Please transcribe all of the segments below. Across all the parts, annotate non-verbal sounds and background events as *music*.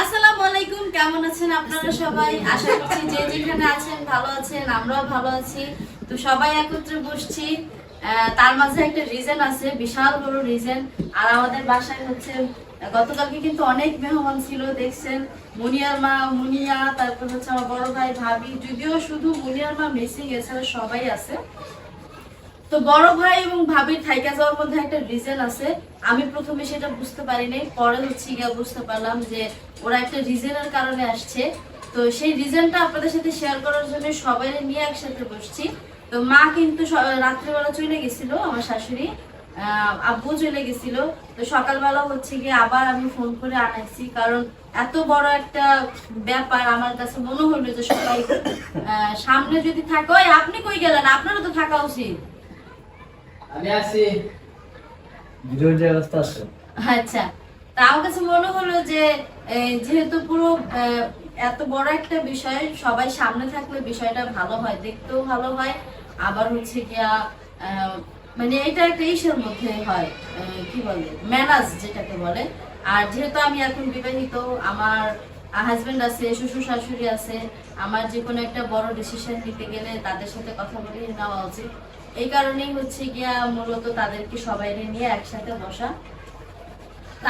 আসসালামু কেমন আছেন আপনারা সবাই? আশা করছি যে যেখানে আছেন ভালো আছেন, আমরাও ভালো আছি। তো সবাই একত্রে বসছি। তার মাঝে একটা রিজন আছে, বিশাল বড় রিজন আর আমাদের বাসায় হচ্ছে, গতকালকে কিন্তু অনেক মেহমান ছিল, দেখছেন? মুনিয়ার মা, মুনিয়া, তারপর হচ্ছে আমার বড় ভাই ভাবি, যদিও শুধু মুনিয়ার মা মিসিং এছাড়া সবাই আছে। তো বড় ভাই এবং ভাবির থাইকা যাওয়ার মধ্যে একটা রিজন আছে। আমি প্রথমে সেটা বুঝতে পারিনি, পরে হচ্ছে গিয়ে বুঝতে পারলাম যে ওরা একটা রিজনের কারণে আসছে। তো সেই রিজনটা আপনাদের সাথে শেয়ার করার জন্য সবাই নিয়ে একসাথে বসছি। তো মা কিন্তু রাত্রিবেলা চলে গেছিল, আমার শাশুড়ি। আব্বু চলে গেছিল। তো সকালবেলা হচ্ছে গিয়ে আবার আমি ফোন করে আনাইছি, কারণ এত বড় একটা ব্যাপার আমার কাছে মনে হলো যে সবাই সামনে যদি থাকে আপনি কই গেলেন? আপনারও তো থাকা উচিত। আমি আছি। অবস্থা আছে। আচ্ছা তা আমার কাছে মনে হলো যে যেহেতু পুরো এত বড় একটা বিষয় সবাই সামনে থাকলে বিষয়টা ভালো হয় দেখতেও ভালো হয়। আবার হচ্ছে গিয়া মানে এটা একটা ইসের মধ্যে হয় কি বলে? ম্যানাজ যেটাকে বলে। আর যেহেতু আমি এখন বিবাহিত আমার হাজবেন্ড আছে শ্বশুর শাশুড়ি আছে আমার যে কোনো একটা বড় ডিসিশন নিতে গেলে তাদের সাথে কথা বলে নেওয়া উচিত। এই কারণেই হচ্ছে গিয়া মূলত তাদেরকে সবাই নিয়ে একসাথে বসা।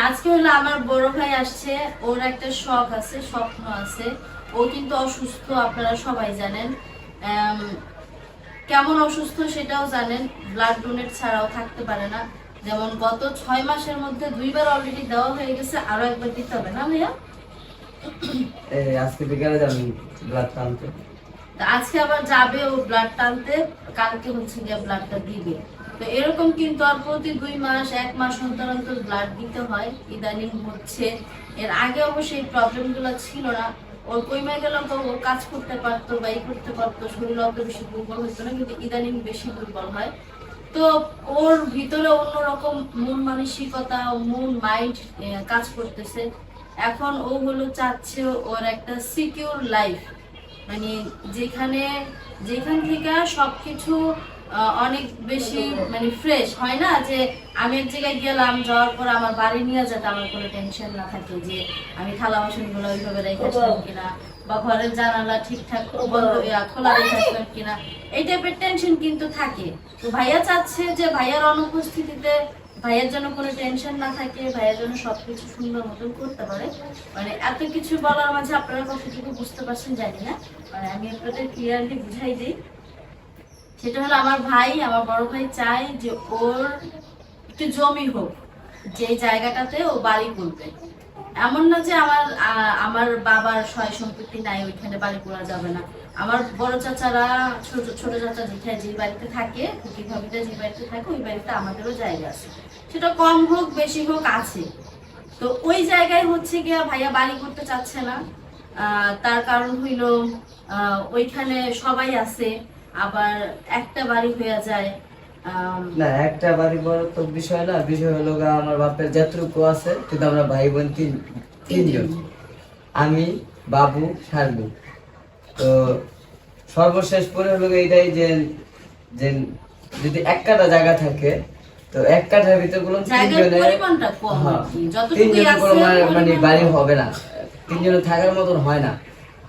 আজকে হলো আমার বড় ভাই আসছে, ওর একটা শখ আছে, স্বপ্ন আছে। ও কিন্তু অসুস্থ, আপনারা সবাই জানেন। কেমন অসুস্থ সেটাও জানেন ব্লাড ডোনেট ছাড়াও থাকতে পারে না। যেমন গত ছয় মাসের মধ্যে দুইবার অলরেডি দেওয়া হয়ে গেছে, আরও একবার দিতে হবে না ভাইয়া? আজকে বিকালে যাবি ব্লাড টানতে। আজকে আবার যাবে ও ব্লাড টানতে, কালকে হচ্ছে গিয়ে ব্লাডটা দিবে। তো এরকম কিন্তু আর প্রতি দুই মাস, এক মাস অন্তর অন্তর ব্লাড দিতে হয়। ইদানিং হচ্ছে, এর আগে অবশ্য এই প্রবলেমগুলো ছিল না। ওর কইমে গেলাম তো ও কাজ করতে পারতো বা ই করতে পারতো, শরীর অত বেশি দুর্বল হতো না, কিন্তু ইদানিং বেশি দুর্বল হয়। তো ওর ভিতরে অন্যরকম মন মানসিকতা, মন মাইন্ড কাজ করতেছে। এখন ও হলো চাচ্ছে ওর একটা সিকিউর লাইফ মানে যেখানে, যেখান থেকে সবকিছু অনেক বেশি মানে ফ্রেশ হয় না? যে আমি এক জায়গায় গেলাম, যাওয়ার পর আমার বাড়ি নিয়ে যেতে আমার কোনো টেনশন না থাকে যে আমি থালা বাসনগুলো ওইভাবে রেখে আসলাম কিনা বা ঘরের জানালা ঠিকঠাক বন্ধ খোলা রেখে আসলাম কিনা, এই টাইপের টেনশন কিন্তু থাকে। তো ভাইয়া চাচ্ছে যে ভাইয়ার অনুপস্থিতিতে ভাইয়ের জন্য কোনো টেনশন না থাকে, ভাইয়ের জন্য সবকিছু সুন্দর মতন করতে পারে। মানে এত কিছু বলার মাঝে আপনারা কতটুকু বুঝতে পারছেন জানি না। মানে আমি আপনাদের ক্লিয়ারলি বুঝাই দিই। সেটা হলো আমার ভাই, আমার বড় ভাই চায় যে ওর একটু জমি হোক যে জায়গাটাতে ও বাড়ি করবে। এমন না যে আমার আমার বাবার সয় সম্পত্তি নাই, ওইখানে বাড়ি করা যাবে না। আমার বড় চাচারা ছোট ছোট চাচা যেখানে যে বাড়িতে থাকে খুকি ভাবিটা যে বাড়িতে থাকে ওই বাড়িতে আমাদেরও জায়গা আছে। সেটা কম হোক বেশি হোক আছে। তো ওই জায়গায় হচ্ছে গিয়া ভাইয়া বাড়ি করতে চাচ্ছে না। তার কারণ হইল ওইখানে সবাই আছে আবার একটা বাড়ি হয়ে যায় না একটা বাড়ি বড় তো বিষয় না বিষয় হলো আমার বাপের যতটুকু আছে কিন্তু আমরা ভাই বোন তিন তিনজন। আমি বাবু শারদু তো সর্বশেষ পরে হলো এইটাই যে যে যদি এক কাটা জায়গা থাকে তো এক কাঠার ভিতরগুলো তিনজনে কম হ্যাঁ, তিনজনের কোনো মানে- মানে বাড়ি হবে না। তিনজনে থাকার মতন হয় না।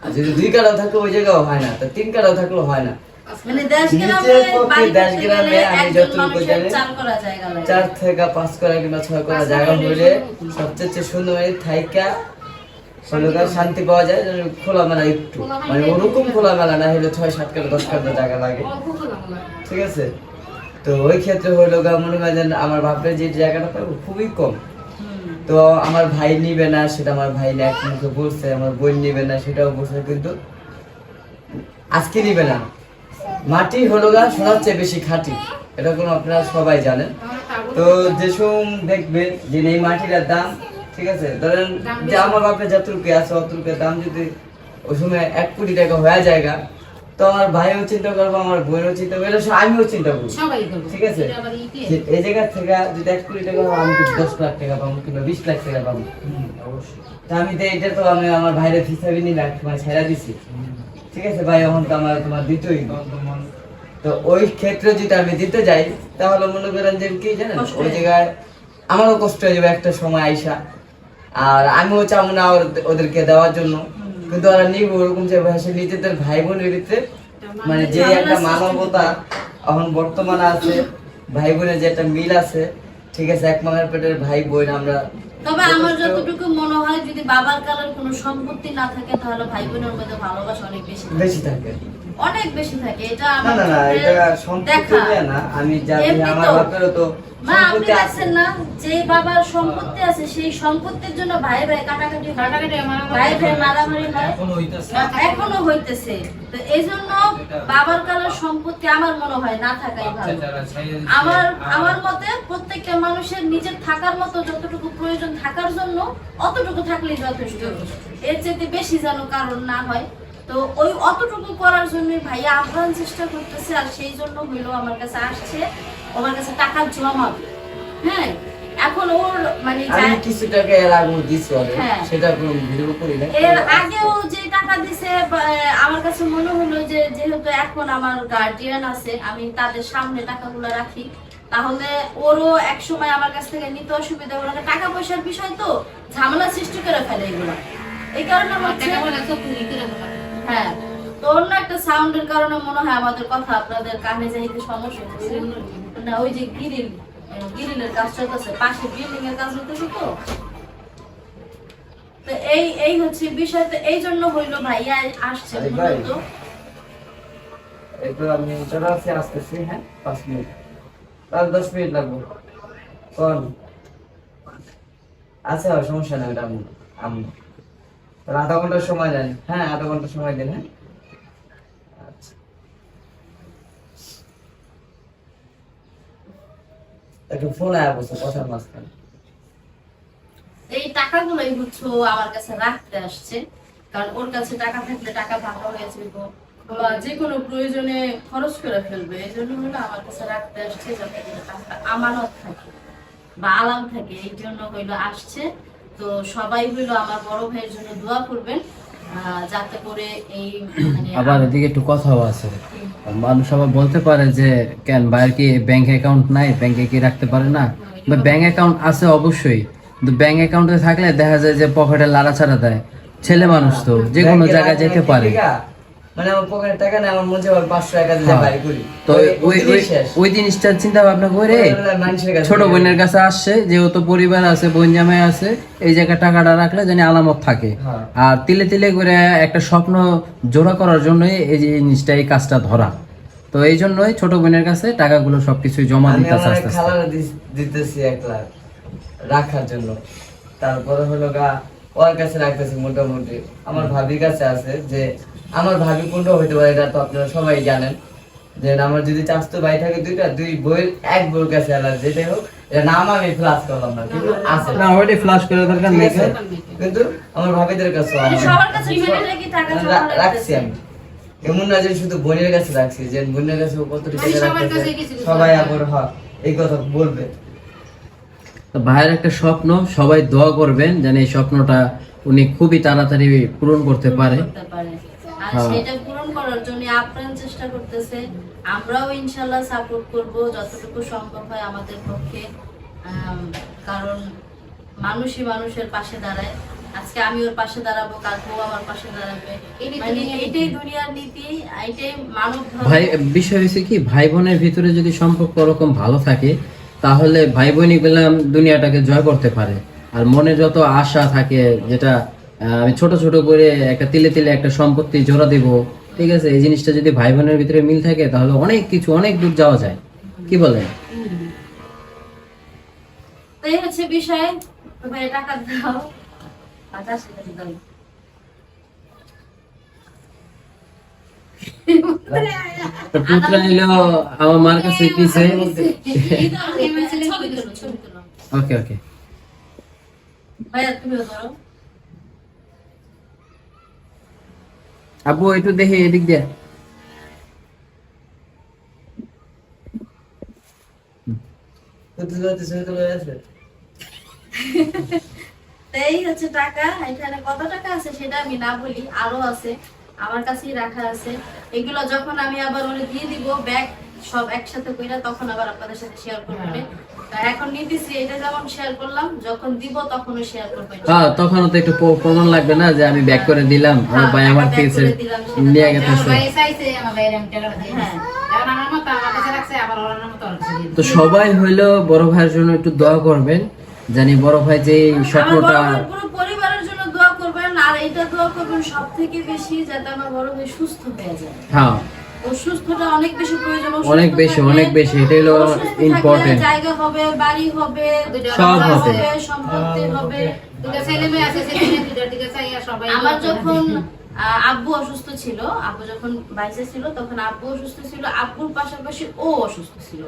আর যদি দুই কাটাও থাকে ওই জায়গাও হয় না তো তিন কাটাও থাকলেও হয় না। মানে চার থেকে পাঁচ করা কিংবা ছয় করা জায়গা হইলে সবচেয়ে সুন্দর থাইকা হলো শান্তি পাওয়া যায় যেন খোলামেলা একটু। মানে ওরকম খোলামেলা না হলে ছয় সাত কাটা দশ কাটা জায়গা লাগে। ঠিক আছে? তো ওই ক্ষেত্রে হইল গা মনে করেন আমার বাপের যে জায়গাটা পাবো খুবই কম। তো আমার ভাই নিবে না সেটা আমার ভাই না এক মুখে বলছে আমার বোন নিবে না সেটাও বলছে কিন্তু আজকে নিবে না। মাটি হলো গা সোনার চেয়ে বেশি খাঁটি। এটা কোনো আপনারা সবাই জানেন। তো যেসব সম দেখবে যে এই মাটিটার দাম ঠিক আছে? ধরেন যে আমার বাপের যতটুকু আছে অতটুকু দাম যদি ওই সময় এক কোটি টাকা হয়ে জায়গা তো আমার ভাইও চিন্তা করব আমার বোনও চিন্তা করব আমিও চিন্তা করব। ঠিক আছে? এই জায়গা থেকে যদি এক কোটি টাকা হয়, আমি দশ লাখ টাকা পাবো কিংবা বিশ লাখ টাকা পাবো। তা আমি তো এটা তো আমি আমার ভাইয়ের হিসাবে এক সময় ছেড়া দিছি। ঠিক আছে? ভাই এখন তো আমার তোমার দিতই। তো ওই ক্ষেত্রে যদি আমি দিতে যাই তাহলে মনে করেন যে কি জানেন? ওই জায়গায় আমারও কষ্ট হয়ে যাবে একটা সময় আইসা। আর আমিও চাবো না ওদেরকে দেওয়ার জন্য। কিন্তু ওরা নিব ওরকম যে ভাষা নিজেদের ভাই বোনের ভিতরে মানে যে একটা মানবতা এখন বর্তমানে আছে ভাই বোনের যে একটা মিল আছে ঠিক আছে এক মায়ের পেটের ভাই বোন আমরা তবে আমার যতটুকু মনে হয় যদি বাবার কালার কোনো সম্পত্তি না থাকে তাহলে ভাই বোনের মধ্যে ভালোবাসা অনেক বেশি বেশি থাকে। অনেক বেশি থাকে এটা আমার না না এটা সম্পত্তি না আমি জানি আমার তো। বাপেরও তো মা আপনি দেখছেন না যে বাবার সম্পত্তি আছে সেই সম্পত্তির জন্য ভাই ভাই কাটাকাটি কাটাকাটি ভাই ভাই মারামারি হয়। এখনও হইতেছে। তো এই জন্য বাবার কালার সম্পত্তি আমার মনে হয় না থাকাই ভালো। আমার আমার মতে প্রত্যেকটা মানুষের নিজের থাকার মতো যতটুকু প্রয়োজন থাকার জন্য অতটুকু থাকলেই যথেষ্ট। এর চেয়ে বেশি যেন কারণ না হয়। তো ওই অতটুকু করার জন্য ভাইয়া আহ্বান চেষ্টা করতেছে আর সেই জন্য হইল আমার কাছে আসছে আমার কাছে টাকা জমাবে হ্যাঁ এখন ওর মানে আমি কিছু টাকা এর আগে দিছি হ্যাঁ। সেটা ভিডিও করি না এর আগেও যে টাকা দিছে আমার কাছে মনে হলো যে যেহেতু এখন আমার গার্ডিয়ান আছে আমি তাদের সামনে টাকাগুলো রাখি তাহলে ওরও এক সময় আমার কাছ থেকে নিতে অসুবিধা হলো টাকা পয়সার বিষয় তো ঝামেলা সৃষ্টি করে ফেলে এগুলো এই কারণে আমার টাকা। হ্যাঁ। তো অন্য একটা সাউন্ডের কারণে মনে হয় আমাদের কথা আপনাদের কানে যাইতে সমস্যা হচ্ছে না ওই যে গিরিল গিরিলের কাজ চলতেছে পাশে বিল্ডিং এর কাজ হতেছে তো। তো এই এই হচ্ছে বিষয় তো এই জন্য হইল ভাইয়া আসছে মূলত। আমি চলে আসছি আসতেছি হ্যাঁ পাঁচ মিনিট। পাঁচ দশ মিনিট লাগবে। কোন? আচ্ছা সমস্যা নেই আমি আমি আধা ঘণ্টার সময় দেন। হ্যাঁ আধা ঘণ্টার সময় দেন হ্যাঁ। আচ্ছা। একটু ফোন আয়া বসে, কথার মাঝখানে। এই আমার কাছে রাখতে আসছে। কারণ ওর কাছে টাকা থাকলে টাকা ভাঙা হয়ে যাবে। যে কোনো প্রয়োজনে খরচ করে ফেলবে। এই জন্য হলো আমার কাছে রাখতে আসছে যাতে আমানত থাকে, বা আলাম থাকে। এই জন্য হইল আসছে। তো সবাই হইল আমার বড় ভাইয়ের জন্য দোয়া করবেন যাতে করে এই মানে আবার এদিকে একটু কথাও আছে। মানুষ আবার বলতে পারে যে কেন ভাইয়ের কি ব্যাংক অ্যাকাউন্ট নাই? ব্যাংকে কি রাখতে পারে না? ব্যাংক অ্যাকাউন্ট আছে অবশ্যই। কিন্তু ব্যাংক অ্যাকাউন্টে থাকলে দেখা যায় যে পকেটে লাড়াছাড়া দেয়। ছেলে মানুষ তো যে কোনো জায়গায় যেতে পারে? মানে আমার পকেটে টাকা নেই আমার পাঁচশো টাকা হ্যাঁ। বাড়ি করি। তো ওই ওই জিনিসটার চিন্তা ভাবনা করে ছোট বোনের কাছে আসছে যেহেতু পরিবার আছে বোন জামাই আছে এই জায়গায় টাকাটা রাখলে জানি আলামত থাকে। হ্যাঁ। আর তিলে তিলে করে একটা স্বপ্ন জোড়া করার জন্যই এই জিনিসটা এই কাজটা ধরা। তো এই জন্যই ছোট বোনের কাছে টাকাগুলো সবকিছু জমা আমার আস্তে দিতেছি এক লাখ রাখার জন্য। তারপরে হলো গা ওর কাছে রাখতেছি মোটামুটি। আমার ভাবির কাছে আছে যে আমার ভাবি কোনটা হইতে পারে এটা তো আপনারা সবাই জানেন। যে আমার যদি চাষতো ভাই থাকে দুইটা দুই বইয়ের এক বইয়ের কাছে আলাদা যেটাই হোক এটা নাম আমি ফ্লাশ করলাম না কিন্তু আছে। না ফ্লাশ করে দরকার নেই। কিন্তু আমার ভাবিদের কাছে মানে সবার কাছে রাখছি আমি। এমন না যে শুধু বোনের কাছে রাখছি যে বোনের কাছে কত সবাই আবার হ্যাঁ এই কথা বলবে। ভাইয়ের একটা স্বপ্ন সবাই দোয়া করবেন যেন এই স্বপ্নটা উনি খুবই তাড়াতাড়ি পূরণ করতে পারে। আর হ্যাঁ। সেটা পূরণ করার জন্য আপ্রাণ চেষ্টা করতেছে। আমরাও ইনশাল্লাহ সাপোর্ট করব যতটুকু সম্ভব হয় আমাদের পক্ষে। কারণ মানুষই মানুষের পাশে দাঁড়ায়। আজকে আমি ওর পাশে দাঁড়াবো কালকে ও আমার পাশে দাঁড়াবে। এটাই মানে দুনিয়ার এটাই দুনিয়ার নীতি এটাই মানব ভাই বিষয় হয়েছে কি ভাই বোনের ভিতরে যদি সম্পর্ক ওরকম ভালো থাকে তাহলে ভাই বোনই গেলাম দুনিয়াটাকে জয় করতে পারে। আর মনে যত আশা থাকে যেটা আমি ছোট ছোট করে একটা তিলে তিলে একটা সম্পত্তি জোড়া দিব ঠিক আছে? এই জিনিসটা যদি ভাই বোনের ভিতরে মিল থাকে তাহলে অনেক কিছু অনেক দূর যাওয়া যায়। কি বলেন? তো এই হচ্ছে বিষয়। ভাই টাকা দাও। টাকা সেটা দাও। পুত্রা নিল আমার মার কাছে ছবি তুলো ওকে ওকে ভাইয়া ধরো। আব্বু একটু দেখি এদিক দিয়ে। এই হচ্ছে টাকা, এখানে কত টাকা আছে সেটা আমি না বলি, আরও আছে, আমার কাছেই রাখা আছে। এগুলো যখন আমি আবার ওরে দিয়ে দিব, ব্যাগ সব একসাথে কইরা তখন আবার আপনাদের সাথে শেয়ার করব। এখন নিতেছি এটা যেমন শেয়ার করলাম যখন দিব তখনও শেয়ার করব। হ্যাঁ তখনও তো একটু প্রমাণ লাগবে না যে আমি ব্যাক করে দিলাম আমার হ্যাঁ, ভাই আমার পেয়েছে করে দিলাম, সেটা নিয়ে গেছে ভাই চাইছে, আমার ভাইয়ের আমি টাকাটা হ্যাঁ। তো সবাই হইল বড় ভাইয়ের জন্য একটু দোয়া করবেন জানি বড় ভাই যে স্বপ্নটা পরিবারের জন্য দোয়া করবেন আর এটা দোয়া করবেন সব থেকে বেশি যাতে আমার বড় ভাই সুস্থ হয়ে যায়। হ্যাঁ। অনেক বেশি প্রয়োজন অনেক বেশি, অনেক বেশি, এটা হলো important। জায়গা হবে বাড়ি হবে সব হবে। সম্পত্তি হবে। ছেলে মেয়ে আছে, চাইয়া সবাই আমার যখন আব্বু অসুস্থ ছিল আব্বু যখন বাইসে ছিল তখন আব্বু অসুস্থ ছিল আব্বুর পাশাপাশি ও অসুস্থ ছিল।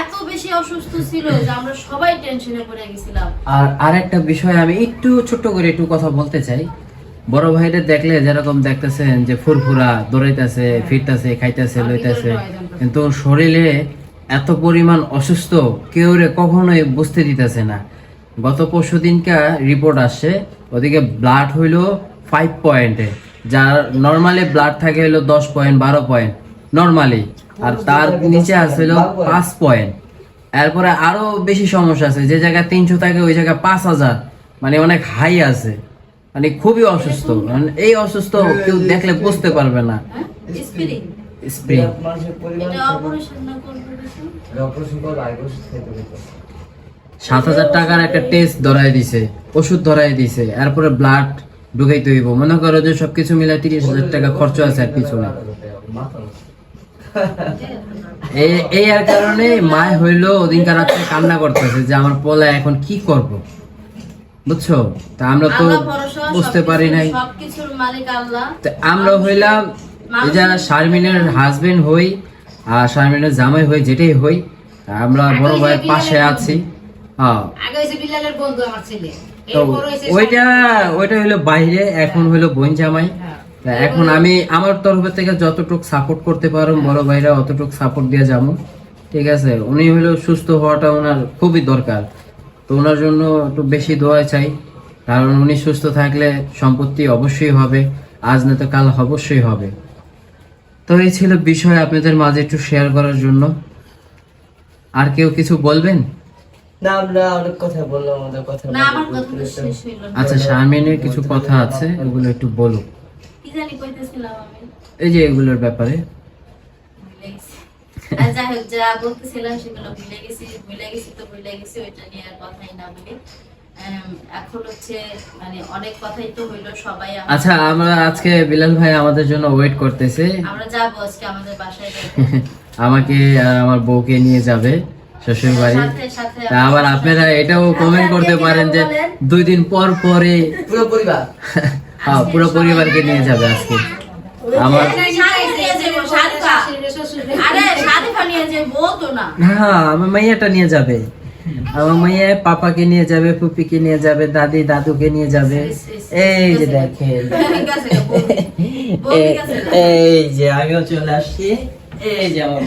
এত বেশি অসুস্থ ছিল যে আমরা সবাই টেনশনে পড়ে গেছিলাম। আর আরেকটা বিষয় আমি একটু ছোট্ট করে একটু কথা বলতে চাই। বড় ভাইদের দেখলে যেরকম দেখতেছেন যে ফুরফুরা দৌড়াইতেছে ফিরতেছে খাইতেছে লইতেছে। কিন্তু শরীরে এত পরিমাণ অসুস্থ কেউ রে কখনোই বুঝতে দিতেছে না। গত পরশু দিনকা রিপোর্ট আসছে ওদিকে ব্লাড হইল ফাইভ পয়েন্টে যার নর্মালি ব্লাড থাকে হইল দশ পয়েন্ট বারো পয়েন্ট নর্মালি আর তার নিচে হইল পাঁচ পয়েন্ট এরপরে আরও বেশি সমস্যা আছে যে জায়গায় তিনশো থাকে ওই জায়গায় পাঁচ হাজার। মানে অনেক হাই আছে। মানে খুবই অসুস্থ। মানে এই অসুস্থ কেউ দেখলে বুঝতে পারবে না। স্প্রিং। সাত হাজার টাকার একটা টেস্ট ধরাই দিছে ওষুধ ধরাই দিছে এরপরে ব্লাড ঢুকাইতে হইব। মনে করো যে সবকিছু মিলে তিরিশ হাজার টাকা খরচ আছে আর পিছনে। এই এই আর কারণে মায় হইল ওদিনকার রাত্রে কান্না করতেছে যে আমার পোলা এখন কি করব? বুঝছ? তা আমরা তো বুঝতে পারি নাই। সবকিছুর মালিক আল্লাহ। আমরা হইলাম এই যে শারমিনের হাজবেন্ড হই আর শারমিনের জামাই হই যেটাই হই আমরা বড় ভাইয়ের পাশে আছি। হ্যাঁ তো ওইটা ওইটা হইল বাইরে এখন হইল বোন জামাই। হ্যাঁ। এখন আমি আমার তরফ থেকে যতটুকু সাপোর্ট করতে পারো বড় ভাইরা অতটুকু সাপোর্ট দিয়ে যাব ঠিক আছে উনি হইল সুস্থ হওয়াটা ওনার খুবই দরকার। তো ওনার জন্য একটু বেশি দোয়া চাই। কারণ উনি সুস্থ থাকলে সম্পত্তি অবশ্যই হবে আজ না তো কাল অবশ্যই হবে। তো এই ছিল বিষয় আপনাদের মাঝে একটু শেয়ার করার জন্য। আর কেউ কিছু বলবেন? না আমরা অনেক কথা বললাম আমাদের কথা না আমার কথা শেষ হইল আচ্ছা শারমিনের কিছু কথা আছে ওগুলো একটু বলো কি জানি কইতেছিলাম আমি। এই যে এগুলোর ব্যাপারে। আর যাই হোক যা বলতেছিলাম সেগুলো ভুলে গেছি ভুলে গেছি তো ভুলে গেছি ওইটা নিয়ে আর কথাই না বলি। এখন হচ্ছে মানে অনেক কথাই তো হইল সবাই আচ্ছা আমরা আজকে বিলাল ভাই আমাদের জন্য ওয়েট করতেছে। আমরা যাব আজকে আমাদের বাসায় *laughs* আমাকে আর আমার বউকে নিয়ে যাবে শ্বশুর বাড়ি সাথে সাথে তা আবার আপনারা এটাও কমেন্ট করতে পারেন যে দুই দিন পর পরে পুরো পরিবার। *laughs* হ্যাঁ পুরো পরিবারকে নিয়ে যাবে আজকে। আমার শাড়ি নিয়ে যাব, শাড়িটা। শাশুড়ি, শ্বশুর আরে শাড়িটা নিয়ে যাব ও তো না হ্যাঁ আমার মাইয়াটা নিয়ে যাবে আমার মাইয়া পাপাকে নিয়ে যাবে ফুপিকে নিয়ে যাবে দাদি দাদুকে নিয়ে যাবে এই যে দেখেন। এই যে আমিও চলে আসছি এই যে আমার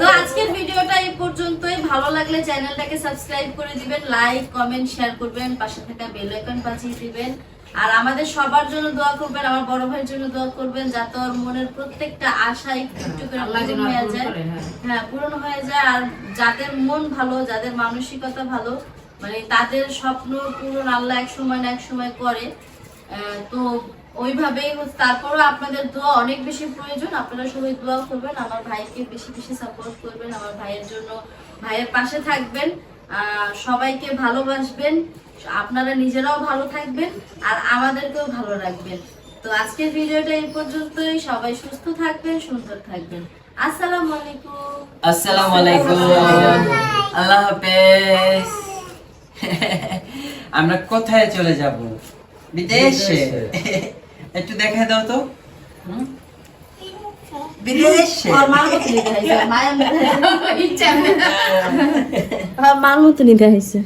তো আজকের ভিডিওটা এই পর্যন্তই ভালো লাগলে চ্যানেলটাকে সাবস্ক্রাইব করে দিবেন লাইক কমেন্ট শেয়ার করবেন পাশে থাকা বেল আইকন বাজিয়ে দিবেন আর আমাদের সবার জন্য দোয়া করবেন আমার বড় ভাইয়ের জন্য দোয়া করবেন যাতে ওর মনের প্রত্যেকটা আশা একটু একটু করে পূরণ হয়ে যায়। হ্যাঁ। হ্যাঁ পূরণ হয়ে যায় আর যাদের মন ভালো যাদের মানসিকতা ভালো মানে তাদের স্বপ্ন পূরণ আল্লাহ এক সময় না এক সময় করে। তো ওইভাবেই হচ্ছে তারপরও আপনাদের দোয়া অনেক বেশি প্রয়োজন আপনারা সবাই দোয়া করবেন আমার ভাইকে বেশি বেশি সাপোর্ট করবেন আমার ভাইয়ের জন্য ভাইয়ের পাশে থাকবেন। সবাইকে ভালোবাসবেন আপনারা নিজেরাও ভালো থাকবেন আর আমাদেরকেও ভালো রাখবেন। তো আজকের ভিডিওটা এই পর্যন্তই সবাই সুস্থ থাকবেন সুন্দর থাকবেন। আসসালামু আলাইকুম। আসসালামু আলাইকুম। আল্লাহ হাফেজ। আমরা কোথায় চলে যাব? বিদেশে। একটু দেখা দাও তো। হুম? বিদেশে আর মার মতো নিতে হয়েছে মায়ের মতো। *laughs* মতো নিতে হয়েছে।